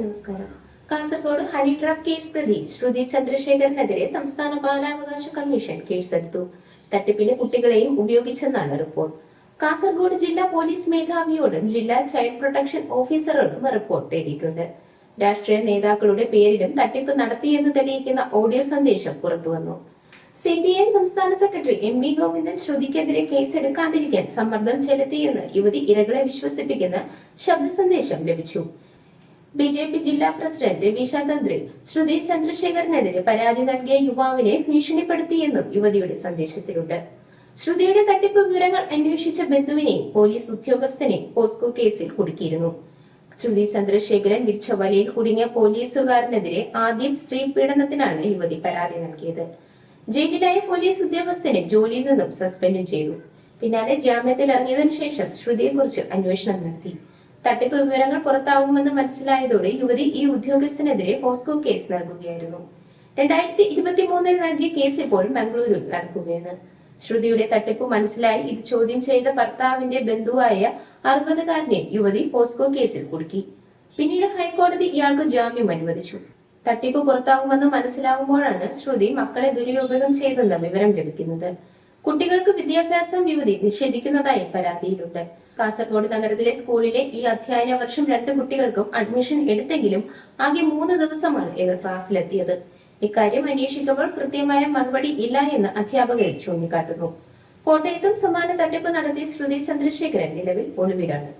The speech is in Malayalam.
നമസ്കാരം. കാസർഗോഡ് ഹണി ട്രാപ്പ് കേസ് പ്രതി ശ്രുതി ചന്ദ്രശേഖരനെതിരെ സംസ്ഥാന ബാലാവകാശ കമ്മീഷൻ കേസെടുത്തു തട്ടിപ്പിന് കുട്ടികളെയും ഉപയോഗിച്ചെന്നാണ് റിപ്പോർട്ട്. കാസർഗോഡ് ജില്ലാ പോലീസ് മേധാവിയോടും ജില്ലാ ചൈൽഡ് പ്രൊട്ടക്ഷൻ ഓഫീസറോടും റിപ്പോർട്ട് തേടിയിട്ടുണ്ട്. രാഷ്ട്രീയ നേതാക്കളുടെ പേരിലും തട്ടിപ്പ് നടത്തിയെന്ന് തെളിയിക്കുന്ന ഓഡിയോ സന്ദേശം പുറത്തുവന്നു. സി പി എം സംസ്ഥാന സെക്രട്ടറി എം വി ഗോവിന്ദൻ ശ്രുതിക്കെതിരെ കേസെടുക്കാതിരിക്കാൻ സമ്മർദ്ദം ചെലുത്തിയെന്ന് യുവതി ഇരകളെ വിശ്വസിപ്പിക്കുന്ന ശബ്ദ സന്ദേശം ലഭിച്ചു. ബി ജെ പി ജില്ലാ പ്രസിഡന്റ് വിശാതന്ത്രി തന്ത്രി ശ്രുതി ചന്ദ്രശേഖരനെതിരെ പരാതി നൽകിയ യുവാവിനെ ഭീഷണിപ്പെടുത്തിയെന്നും യുവതിയുടെ സന്ദേശത്തിലുണ്ട്. ശ്രുതിയുടെ തട്ടിപ്പ് വിവരങ്ങൾ അന്വേഷിച്ച ബന്ധുവിനെ പോലീസ് ഉദ്യോഗസ്ഥനെ പോസ്കോ കേസിൽ കുടുക്കിയിരുന്നു. ശ്രുതി ചന്ദ്രശേഖരൻ വിരിച്ച വലയിൽ കുടുങ്ങിയ പോലീസുകാരനെതിരെ ആദ്യം സ്ത്രീ പീഡനത്തിനാണ് യുവതി പരാതി നൽകിയത്. ജയിലിലായ പോലീസ് ഉദ്യോഗസ്ഥനെ ജോലിയിൽ നിന്നും സസ്പെൻഡും ചെയ്തു. പിന്നാലെ ജാമ്യത്തിൽ ഇറങ്ങിയതിനു ശേഷം ശ്രുതിയെക്കുറിച്ച് അന്വേഷണം നടത്തി. തട്ടിപ്പ് വിവരങ്ങൾ പുറത്താവുമെന്ന് മനസ്സിലായതോടെ യുവതി ഈ ഉദ്യോഗസ്ഥനെതിരെ പോസ്കോ കേസ് നൽകുകയായിരുന്നു. രണ്ടായിരത്തി ഇരുപത്തി മൂന്നിൽ നൽകിയ കേസ് ഇപ്പോൾ മംഗളൂരുവിൽ നടക്കുകയാണ്. ശ്രുതിയുടെ തട്ടിപ്പ് മനസ്സിലായി ഇത് ചോദ്യം ചെയ്ത ഭർത്താവിന്റെ ബന്ധുവായ അറുപതുകാരനെ യുവതി പോസ്കോ കേസിൽ കുടുക്കി. പിന്നീട് ഹൈക്കോടതി ഇയാൾക്ക് ജാമ്യം അനുവദിച്ചു. തട്ടിപ്പ് പുറത്താകുമെന്ന് മനസ്സിലാവുമ്പോഴാണ് ശ്രുതി മക്കളെ ദുരുപയോഗം ചെയ്തെന്ന വിവരം ലഭിക്കുന്നത്. കുട്ടികൾക്ക് വിദ്യാഭ്യാസം യുവതി നിഷേധിക്കുന്നതായി പരാതിയിലുണ്ട്. കാസർഗോഡ് നഗരത്തിലെ സ്കൂളിലെ ഈ അധ്യയന വർഷം രണ്ട് കുട്ടികൾക്കും അഡ്മിഷൻ എടുത്തെങ്കിലും ആകെ മൂന്ന് ദിവസമാണ് ഇവർ ക്ലാസ്സിലെത്തിയത്. ഇക്കാര്യം അന്വേഷിക്കുമ്പോൾ കൃത്യമായ മറുപടി ഇല്ല എന്ന് അധ്യാപകർ ചൂണ്ടിക്കാട്ടുന്നു. കോട്ടയത്തും സമാന തട്ടിപ്പ് നടത്തിയ ശ്രുതി ചന്ദ്രശേഖരൻ നിലവിൽ ഒളിവിലാണ്.